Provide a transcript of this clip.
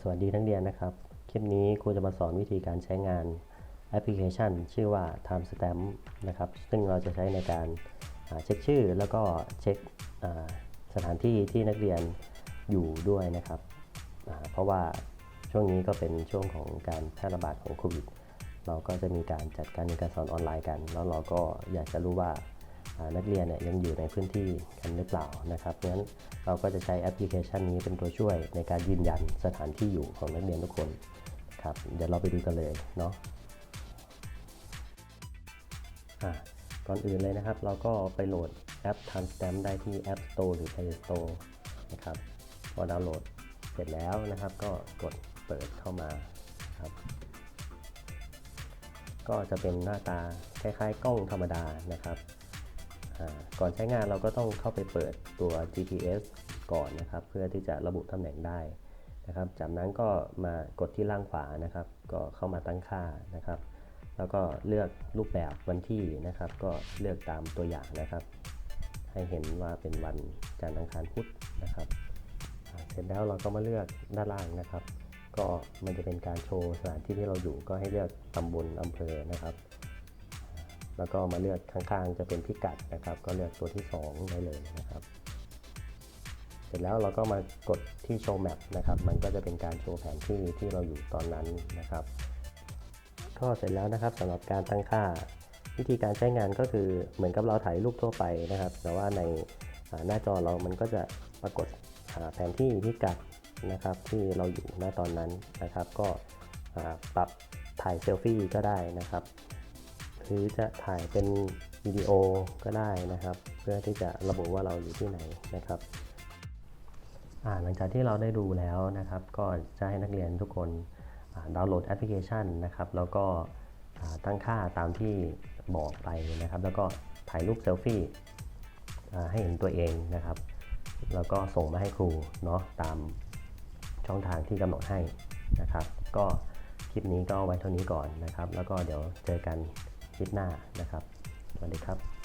สวัสดีนักเรียนนะครับ คลิปนี้ครูจะมาสอนวิธีการใช้งานแอปพลิเคชัน ชื่อว่า Timestamp นะครับ ซึ่งเราจะใช้ในการเช็คชื่อแล้วก็เช็คสถานที่ที่นักเรียนอยู่ด้วยนะครับ เพราะว่าช่วงนี้ก็เป็นช่วงของการแพร่ระบาดของโควิด เราก็จะมีการจัดการเรียนการสอนออนไลน์กัน แล้วเราก็อยากจะรู้ว่า นักเรียนเนี่ยยังอยู่ในพื้นที่กันหรือเปล่านะครับเพราะงั้นเราก็จะใช้แอปพลิเคชันนี้เป็นตัวช่วยในการยืนยันสถานที่อยู่ของนักเรียนทุกคนครับเดี๋ยวเราไปดูกันเลยเนาะะก่อนอื่นเลยนะครับ เราก็ไปโหลดแอป Timestamp ได้ที่ App Store หรือ Play Store นะครับพอดาวน์โหลดเสร็จแล้วนะครับก็กดเปิดเข้ามาครับก็จะเป็นหน้าตาคล้ายๆ กล้องธรรมดานะครับ ก่อนใช้งานเราก็ต้องเข้าไปเปิดตัว GPS ก่อนนะครับ เพื่อที่จะระบุตำแหน่งได้นะครับ จากนั้นก็มากดที่ล่างขวานะครับ ก็เข้ามาตั้งค่านะครับ แล้วก็เลือกรูปแบบวันที่นะครับ ก็เลือกตามตัวอย่างนะครับ ให้เห็นว่าเป็นวันจันทร์อังคารพุธนะครับ เสร็จแล้วเราก็มาเลือกด้านล่างนะครับ ก็มันจะเป็นการโชว์สถานที่ที่เราอยู่ก็ให้เลือกตำบลอำเภอนะครับ แล้วก็มาเลือกข้างๆ จะเป็นพิกัดนะครับ ก็เลือกตัวที่ 2 ได้เลยนะครับ เสร็จแล้วเราก็มากดที่โชว์แมปนะครับ มันก็จะเป็นการโชว์แผนที่ที่เราอยู่ตอนนั้นนะครับ ก็เสร็จแล้วนะครับสำหรับการตั้งค่า วิธีการใช้งานก็คือเหมือนกับเราถ่ายรูปทั่วไปนะครับ แต่ว่าในหน้าจอเรามันก็จะปรากฏแผนที่พิกัดนะครับที่เราอยู่ณตอนนั้นนะครับ ก็ปรับถ่ายเซลฟี่ก็ได้นะครับ หรือจะถ่ายเป็นวิดีโอก็ได้นะครับ เพื่อที่จะระบุว่าเราอยู่ที่ไหนนะครับหลังจากที่เราได้ดูแล้วนะครับ ก็จะให้นักเรียนทุกคนดาวน์โหลดแอปพลิเคชันนะครับ แล้วก็ตั้งค่าตามที่บอกไปนะครับ แล้วก็ถ่ายรูปเซลฟี่ให้เห็นตัวเองนะครับ แล้วก็ส่งมาให้ครูเนาะตามช่องทางที่กำหนดให้นะครับ ก็คลิปนี้ก็ไว้เท่านี้ก่อนนะครับ แล้วก็เดี๋ยวเจอกัน ลิปหน้านะครับสวัสดีครับ